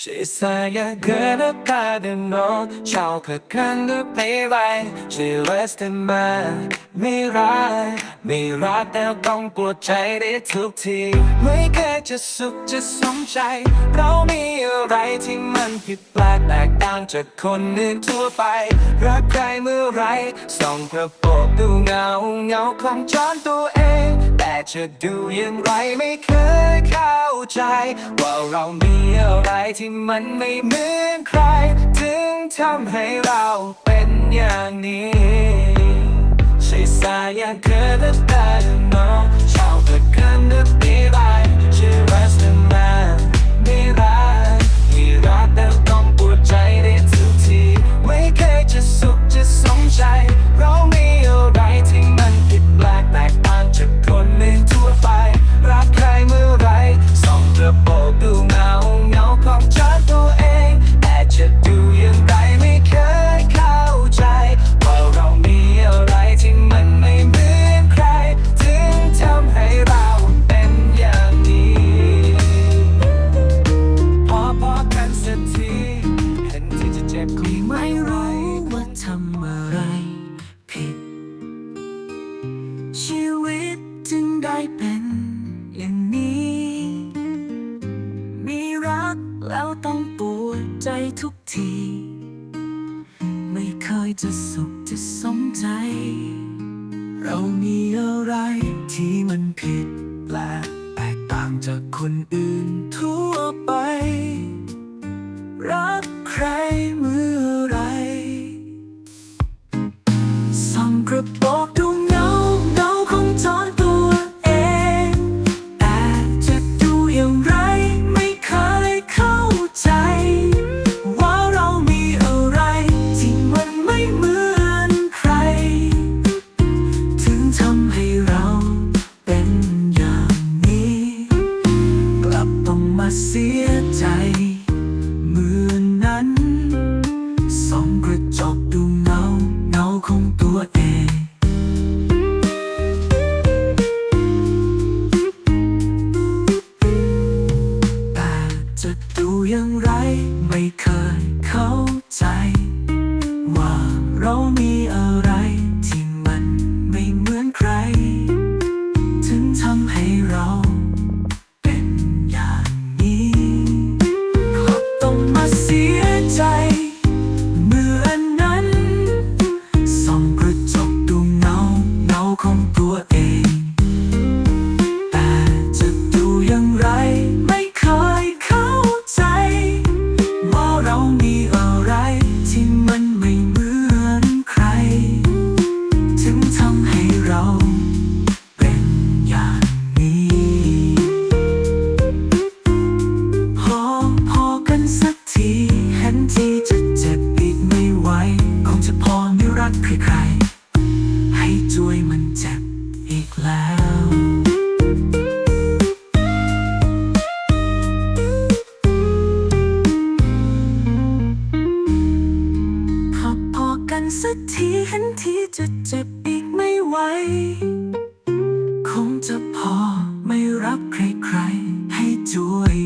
She said you're good at pardon no ชอบเพื่อกันหรือไม่ไร She was the man ไม่ร้ายไม่รักแต่ต้องปวดใจได้ทุกทีไม่เคยจะสุขจะสมใจ เรามีอะไรที่มันผิดแปลกแตกต่างจากคนอื่นทั่วไป รักใครเมื่อไรส่องกระโปรงดูเงาเงาของจอนตัวเอง จะดูอย่างไรไม่เคยเข้าใจ ว่าเรามีอะไรที่มันไม่เหมือนใคร ถึงทำให้เราเป็นอย่างนี้ใช่สายอยางเกิดแต่ ที่จะเจ็ไม่รู้ว่าทำอะไรผิด ชีวิตจึงได้เป็นอย่างนี้ มีรักแล้วต้องปวดใจทุกที ไม่เคยจะสุขจะสมใจ เรามีอะไรที่มันผิดแปลกแตกต่างจากคนอื่นทั่ว พอไม่รับใครๆให้ช่วย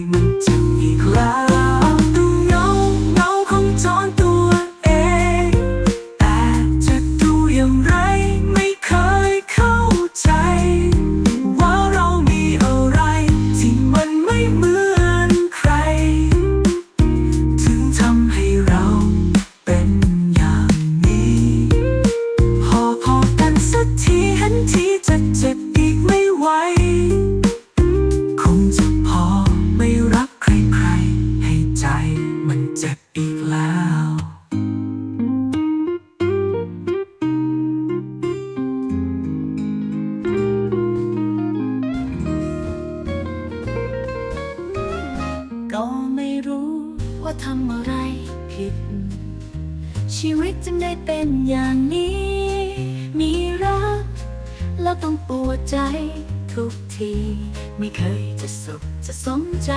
ชีวิตจึงได้เป็นอย่างนี้ มีรัก แล้วต้องปวดใจทุกที ไม่เคยจะสุขจะสมใจ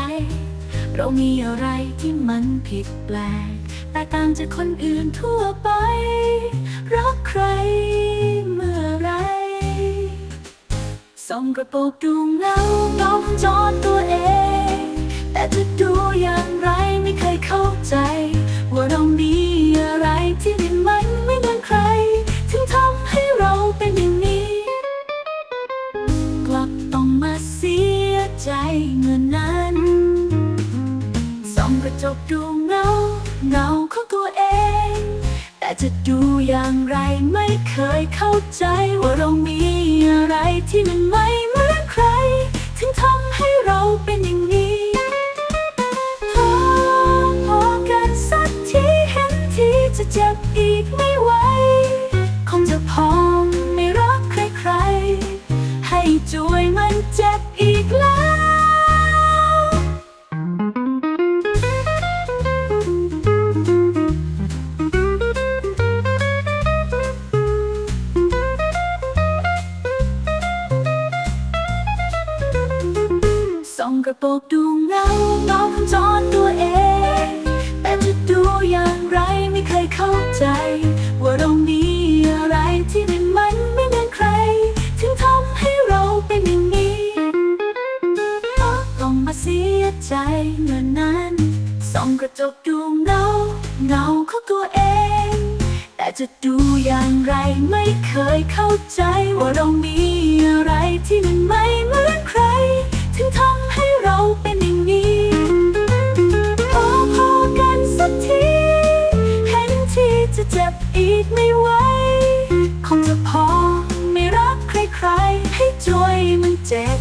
เรามีอะไรที่มันผิดแปลกแตกต่างจากคนอื่นทั่วไป รักใครเมื่อไรส่องกระโปรงดูเงาเงาของจอตัวเอง จเมื่นั้นส่องกระจกดูเงาเงาของตัวเอง แต่จะดูอย่างไรไม่เคยเข้าใจ ว่าเรามีอะไรที่มันไม่เหมือนใคร ถึงทำให้เราเป็นอย่าง โปรงดูเงาเงาของจอนตัวเอง แต่จะดูอย่างไรไม่เคยเข้าใจ ว่าเรามีอะไรที่มันมันไม่เหมือนใคร ถึงทำให้เราเป็นอย่างนี้อ๋อต้องมาเสียใจเมื่อนั้นส่องกระจกดูเงาเงาของตัวเอง แต่จะดูอย่างไรไม่เคยเข้าใจ ว่าเรามีอะไรที่มันไม่เหมือนใคร ถึงทำ เราเป็นอย่างนี้พอพอกันสักทีเห็นทีจะเจ็บอีกไม่ไหวคงจะพอไม่รักใครๆให้ช่วยมันเจ็บ